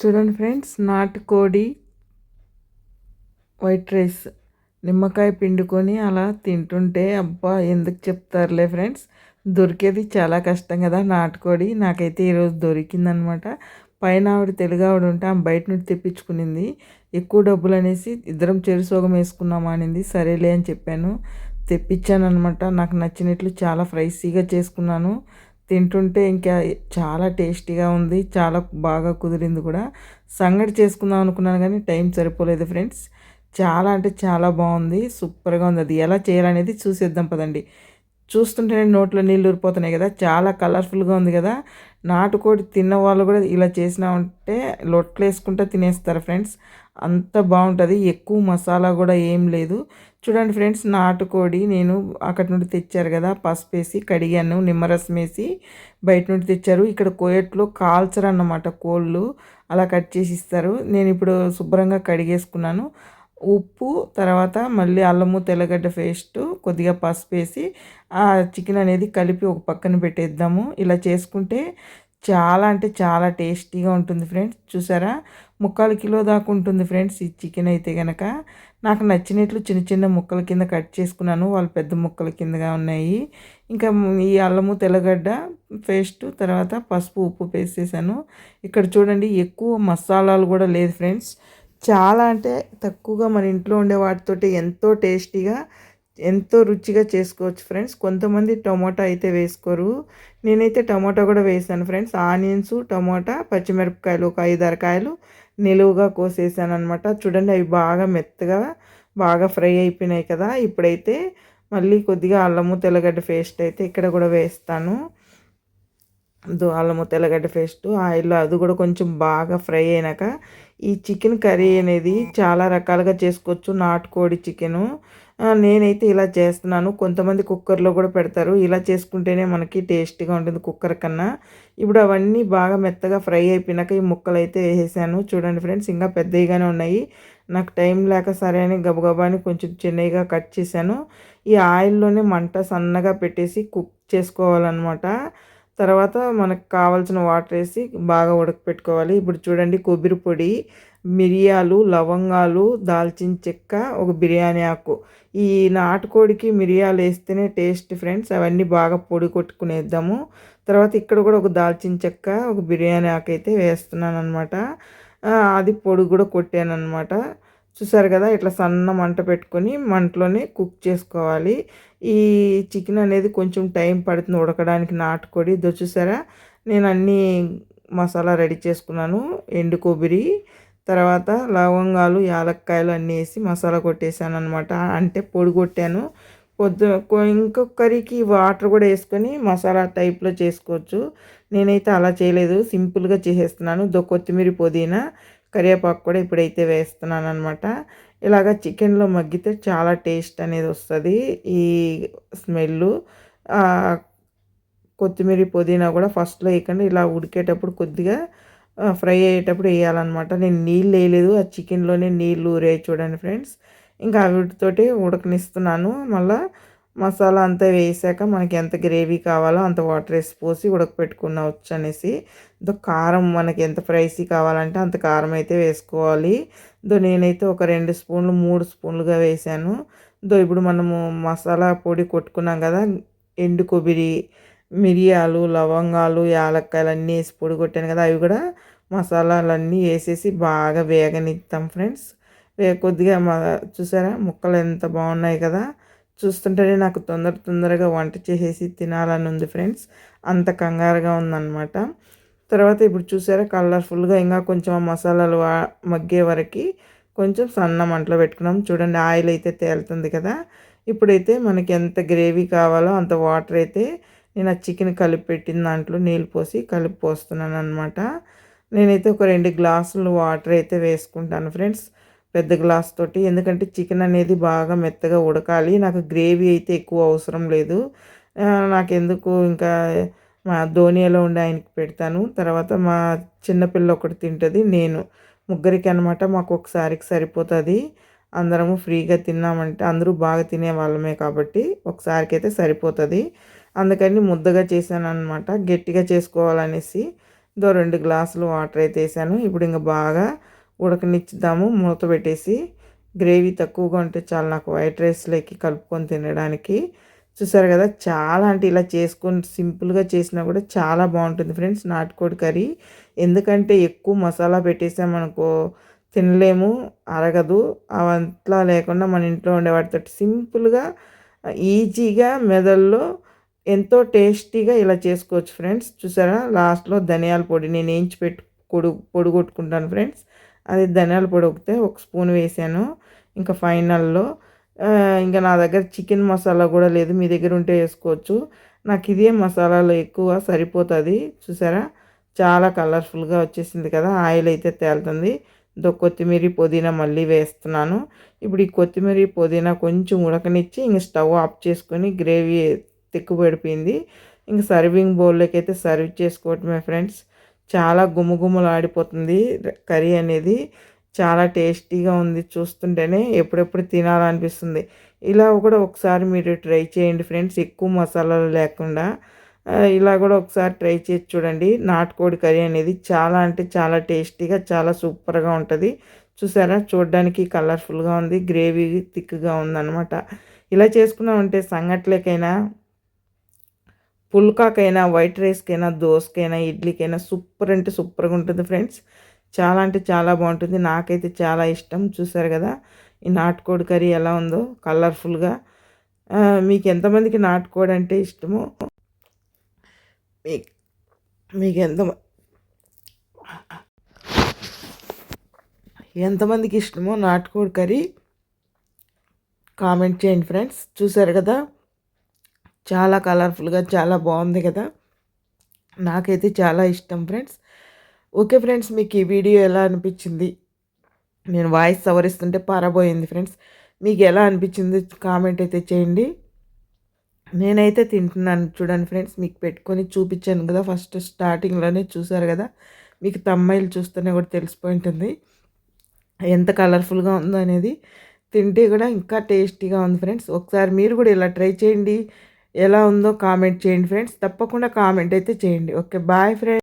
చూడండి ఫ్రెండ్స్ నాటుకోడి white rice నిమ్మకాయ పిండుకొని అలా తింటుంటే అబ్బా ఎందుకు చెప్తారులే ఫ్రెండ్స్? దొరికేది చాలా కష్టం కదా నాటుకోడి నాకైతే ఈరోజు దొరికిందనమాట. పైన ఆవిడ తెలుగు ఆవిడ ఉంటే ఆమె బయట నుండి తెప్పించుకునింది. ఎక్కువ డబ్బులు అనేసి ఇద్దరం చెరుసోగం వేసుకున్నామా అనింది. సరేలే అని చెప్పాను. తెప్పించాను అనమాట నాకు నచ్చినట్లు చాలా ఫ్రైసీగా చేసుకున్నాను. తింటుంటే ఇంకా చాలా టేస్టీగా ఉంది చాలా బాగా కుదిరింది కూడా. సంగటి చేసుకుందాం అనుకున్నాను కానీ టైం సరిపోలేదు ఫ్రెండ్స్. చాలా అంటే చాలా బాగుంది సూపర్గా ఉంది. అది ఎలా చేయాలనేది చూసేద్దాం పదండి. చూస్తుంటేనే నోట్లో నీళ్ళు ఊరిపోతున్నాయి కదా. చాలా కలర్ఫుల్గా ఉంది కదా. నాటుకోడి తిన్న వాళ్ళు కూడా ఇలా చేసినా ఉంటే లొట్లు వేసుకుంటే తినేస్తారు ఫ్రెండ్స్. అంత బాగుంటుంది. ఎక్కువ మసాలా కూడా ఏం లేదు. చూడండి ఫ్రెండ్స్ నాటుకోడి నేను అక్కడి నుండి తెచ్చారు కదా. పసుపు వేసి కడిగాను నిమ్మరసం వేసి బయట నుండి తెచ్చారు. ఇక్కడ కోయట్లో కాల్చరు అన్నమాట కోళ్ళు. అలా కట్ చేసి ఇస్తారు. నేను ఇప్పుడు శుభ్రంగా కడిగేసుకున్నాను. ఉప్పు తర్వాత మళ్ళీ అల్లము తెల్లగడ్డ పేస్ట్ కొద్దిగా పసుపు వేసి ఆ చికెన్ అనేది కలిపి ఒక పక్కన పెట్టేద్దాము. ఇలా చేసుకుంటే చాలా అంటే చాలా టేస్టీగా ఉంటుంది ఫ్రెండ్స్. చూసారా? ముక్కాలు కిలో దాకా ఉంటుంది ఫ్రెండ్స్ ఈ చికెన్ అయితే కనుక నాకు నచ్చినట్లు చిన్న చిన్న ముక్కల కింద కట్ చేసుకున్నాను. వాళ్ళు పెద్ద ముక్కల కిందగా ఉన్నాయి. ఇంకా ఈ అల్లము తెల్లగడ్డ పేస్ట్ తర్వాత పసుపు ఉప్పు వేసేసాను ఇక్కడ చూడండి ఎక్కువ మసాలాలు కూడా లేదు ఫ్రెండ్స్. చాలా అంటే తక్కువగా మన ఇంట్లో ఉండే వాటితోటి ఎంతో టేస్టీగా ఎంతో రుచిగా చేసుకోవచ్చు ఫ్రెండ్స్. కొంతమంది టమోటా అయితే వేసుకోరు. నేనైతే టమాటా కూడా వేసాను ఫ్రెండ్స్. ఆనియన్స్ టమాటా పచ్చిమిరపకాయలు ఒక ఐదారు కాయలు నిలువుగా కోసేసాను అనమాట చూడండి అవి బాగా మెత్తగా బాగా ఫ్రై అయిపోయినాయి కదా. ఇప్పుడైతే మళ్ళీ కొద్దిగా అల్లము తెల్లగడ్డ పేస్ట్ అయితే ఇక్కడ కూడా వేస్తాను. అల్లము తెల్లగడ్డ పేస్ట్ ఆయిల్ అది కూడా కొంచెం బాగా ఫ్రై అయినాక ఈ చికెన్ కర్రీ అనేది చాలా రకాలుగా చేసుకోవచ్చు నాటుకోడి చికెను. నేనైతే ఇలా చేస్తున్నాను. కొంతమంది కుక్కర్లో కూడా పెడతారు. ఇలా చేసుకుంటేనే మనకి టేస్టీగా ఉంటుంది కుక్కర్ కన్నా. ఇప్పుడు అవన్నీ బాగా మెత్తగా ఫ్రై అయిపోయినాక ఈ ముక్కలు అయితే వేసేసాను. చూడండి ఫ్రెండ్స్ ఇంకా పెద్దవిగానే ఉన్నాయి. నాకు టైం లేక సరే అని గబగబాని కొంచెం చిన్నగా కట్ చేశాను. ఈ ఆయిల్లోనే మంట సన్నగా పెట్టేసి కుక్ చేసుకోవాలన్నమాట. తర్వాత మనకు కావాల్సిన వాటర్ వేసి బాగా ఉడకపెట్టుకోవాలి. ఇప్పుడు చూడండి కొబ్బరి పొడి మిరియాలు లవంగాలు దాల్చిన చెక్క ఒక బిర్యానీ ఆకు. ఈ నాటుకోడికి మిరియాలు వేస్తేనే టేస్ట్ ఫ్రెండ్స్. అవన్నీ బాగా పొడి కొట్టుకునేద్దాము. తర్వాత ఇక్కడ కూడా ఒక దాల్చిన చెక్క ఒక బిర్యానీ ఆకు అయితే వేస్తున్నాను అనమాట అది పొడి కూడా కొట్టాను అనమాట చూసారు కదా ఇట్లా సన్న మంట పెట్టుకొని మంటలోనే కుక్ చేసుకోవాలి. ఈ చికెన్ అనేది కొంచెం టైం పడుతుంది ఉడకడానికి నాటుకోడి. ఇదో చూసారా నేను అన్నీ మసాలా రెడీ చేసుకున్నాను. ఎండు కొబ్బరి తర్వాత లవంగాలు యాలక్కాయలు అన్నీ వేసి మసాలా కొట్టేసాను అనమాట అంటే పొడి కొట్టాను. పొద్దు ఇంకొక కర్రీకి వాటర్ కూడా వేసుకొని మసాలా టైప్లో చేసుకోవచ్చు. నేనైతే అలా చేయలేదు. సింపుల్గా చేసేస్తున్నాను. దో కొత్తిమీర పుదీనా కరివేపాకు కూడా ఇప్పుడైతే వేస్తున్నాను అనమాట ఇలాగ చికెన్లో మగ్గితే చాలా టేస్ట్ అనేది వస్తుంది ఈ స్మెల్ కొత్తిమీర పుదీనా కూడా ఫస్ట్లో వేయకుండా ఇలా ఉడికేటప్పుడు కొద్దిగా ఫ్రై అయ్యేటప్పుడు వేయాలన్నమాట. నేను నీళ్ళు వేయలేదు ఆ చికెన్లోనే నీళ్ళు ఊరే చూడండి ఫ్రెండ్స్. ఇంకా వీటితోటి ఉడకనిస్తున్నాను. మళ్ళీ మసాలా అంతా వేసాక మనకి ఎంత గ్రేవీ కావాలో అంత వాటర్ వేసి పోసి ఉడకపెట్టుకున్నవచ్చు అనేసి దో కారం మనకి ఎంత ఫ్రైసీ కావాలంటే అంత కారం అయితే వేసుకోవాలి. దో నేనైతే ఒక రెండు స్పూన్లు మూడు స్పూన్లుగా వేసాను. దో ఇప్పుడు మనము మసాలా పొడి కొట్టుకున్నాం కదా ఎండు కొబ్బరి మిరియాలు లవంగాలు యాలక్కాయలు అన్నీ వేసి పొడి కొట్టాను కదా అవి కూడా మసాలాలన్నీ వేసేసి బాగా వేగనిస్తాం ఫ్రెండ్స్. కొద్దిగా కొద్దిగా చూసారా? ముక్కలు ఎంత బాగున్నాయి కదా. చూస్తుంటేనే నాకు తొందర తొందరగా వంట చేసేసి తినాలని ఉంది ఫ్రెండ్స్. అంత కంగారుగా ఉందన్నమాట. తర్వాత ఇప్పుడు చూసారా కలర్ఫుల్గా ఇంకా కొంచెం మసాలాలు మగ్గే వరకు కొంచెం సన్న మంటలో పెట్టుకున్నాం. చూడండి ఆయిల్ అయితే తేలుతుంది కదా. ఇప్పుడైతే మనకి ఎంత గ్రేవీ కావాలో అంత వాటర్ అయితే నేను ఆ చికెన్ కలిపి పెట్టిన దాంట్లో నీళ్ళు పోసి కలిపి పోస్తున్నాను అనమాట నేనైతే ఒక రెండు గ్లాసులు వాటర్ అయితే వేసుకుంటాను ఫ్రెండ్స్. పెద్ద గ్లాస్ తోటి. ఎందుకంటే చికెన్ అనేది బాగా మెత్తగా ఉడకాలి. నాకు గ్రేవీ అయితే ఎక్కువ అవసరం లేదు. నాకెందుకు? ఇంకా మా ధోనియాలో ఉండి ఆయనకి పెడతాను. తర్వాత మా చిన్నపిల్ల ఒకటి తింటుంది నేను. ముగ్గురికి అనమాట మాకు ఒకసారికి సరిపోతుంది. అందరము ఫ్రీగా తిన్నామంటే అందరూ బాగా తినే వాళ్ళమే కాబట్టి ఒకసారికి అయితే సరిపోతుంది. అందుకని ముద్దగా చేశాను అనమాట గట్టిగా చేసుకోవాలనేసి దో రెండు గ్లాసులు వాటర్ అయితే వేసాను. ఇప్పుడు ఇంకా బాగా ఉడకనిచ్చుదాము. మూత పెట్టేసి గ్రేవీ తక్కువగా ఉంటే చాలా నాకు వైట్ రైస్లోకి కలుపుకొని తినడానికి. చూసారు కదా చాలా అంటే ఇలా చేసుకొని సింపుల్గా చేసినా కూడా చాలా బాగుంటుంది ఫ్రెండ్స్ నాటుకోడి కర్రీ. ఎందుకంటే ఎక్కువ మసాలా పెట్టేసామనుకో తినలేము అరగదు. అవంతా లేకుండా మన ఇంట్లో ఉండే వాటితో సింపుల్గా ఈజీగా మెదల్లో ఎంతో టేస్టీగా ఇలా చేసుకోవచ్చు ఫ్రెండ్స్. చూసారా లాస్ట్లో ధనియాల పొడి నేను ఏంచి పెట్టు పొడి పొడి కొట్టుకుంటాను ఫ్రెండ్స్. అది ధనియాల పొడి ఒకతే ఒక స్పూన్ వేసాను. ఇంకా ఫైనల్లో ఇంకా నా దగ్గర చికెన్ మసాలా కూడా లేదు. మీ దగ్గర ఉంటే వేసుకోవచ్చు. నాకు ఇదే మసాలాలో ఎక్కువ సరిపోతుంది. చూసారా? చాలా కలర్ఫుల్గా వచ్చేసింది కదా. ఆయిల్ అయితే తేలుతుంది. దో కొత్తిమీర పుదీనా మళ్ళీ వేస్తున్నాను. ఇప్పుడు ఈ కొత్తిమీర పుదీనా కొంచెం ఉడకనిచ్చి ఇంక స్టవ్ ఆఫ్ చేసుకొని గ్రేవీ తిక్కుపడిపోయింది ఇంక సర్వింగ్ బౌల్లోకి అయితే సర్వ్ చేసుకోవటమే ఫ్రెండ్స్. చాలా గుమగుమలాడిపోతుంది. కర్రీ అనేది చాలా టేస్టీగా ఉంది చూస్తుంటేనే ఎప్పుడెప్పుడు తినాలనిపిస్తుంది. ఇలా కూడా ఒకసారి మీరు ట్రై చేయండి ఫ్రెండ్స్ ఎక్కువ మసాలాలు లేకుండా. ఇలా కూడా ఒకసారి ట్రై చేసి చూడండి. నాటుకోడి కర్రీ అనేది చాలా అంటే చాలా టేస్టీగా చాలా సూపర్గా ఉంటుంది. చూసారా? చూడడానికి కలర్ఫుల్గా ఉంది గ్రేవీ థిక్గా ఉందన్నమాట. ఇలా చేసుకున్నామంటే సంగట్లకైనా పుల్కాకైనా వైట్ రైస్కైనా దోసకైనా ఇడ్లీకైనా సూపర్ అంటే సూపర్గా ఉంటుంది ఫ్రెండ్స్. చాలా అంటే చాలా బాగుంటుంది. నాకైతే చాలా ఇష్టం. చూసారు కదా? ఈ నాటుకోడి కర్రీ ఎలా ఉందో కలర్ఫుల్గా. మీకు ఎంతమందికి నాటుకోడి అంటే ఇష్టమో? మీకు ఎంత ఎంతమందికి ఇష్టమో నాటుకోడి కర్రీ కామెంట్ చేయండి ఫ్రెండ్స్. చూసారు కదా? చాలా కలర్ఫుల్గా చాలా బాగుంది కదా. నాకైతే చాలా ఇష్టం ఫ్రెండ్స్. ఓకే ఫ్రెండ్స్ మీకు ఈ వీడియో ఎలా అనిపించింది? నేను వాయిస్ సవరిస్తుంటే పారబోయింది ఫ్రెండ్స్. మీకు ఎలా అనిపించింది? కామెంట్ అయితే చేయండి. నేనైతే తింటున్నాను చూడండి ఫ్రెండ్స్ మీకు పెట్టుకొని చూపించాను కదా ఫస్ట్ స్టార్టింగ్లోనే చూసారు కదా. మీకు తమ్మాయిలు చూస్తేనే కూడా తెలిసిపోయి ఉంటుంది. ఎంత కలర్ఫుల్గా ఉందో అనేది తింటే కూడా ఇంకా టేస్టీగా ఉంది ఫ్రెండ్స్. ఒకసారి మీరు కూడా ఇలా ట్రై చేయండి. ఎలా ఉందో కామెంట్ చేయండి ఫ్రెండ్స్. తప్పకుండా కామెంట్ అయితే చేయండి. Okay bye friends.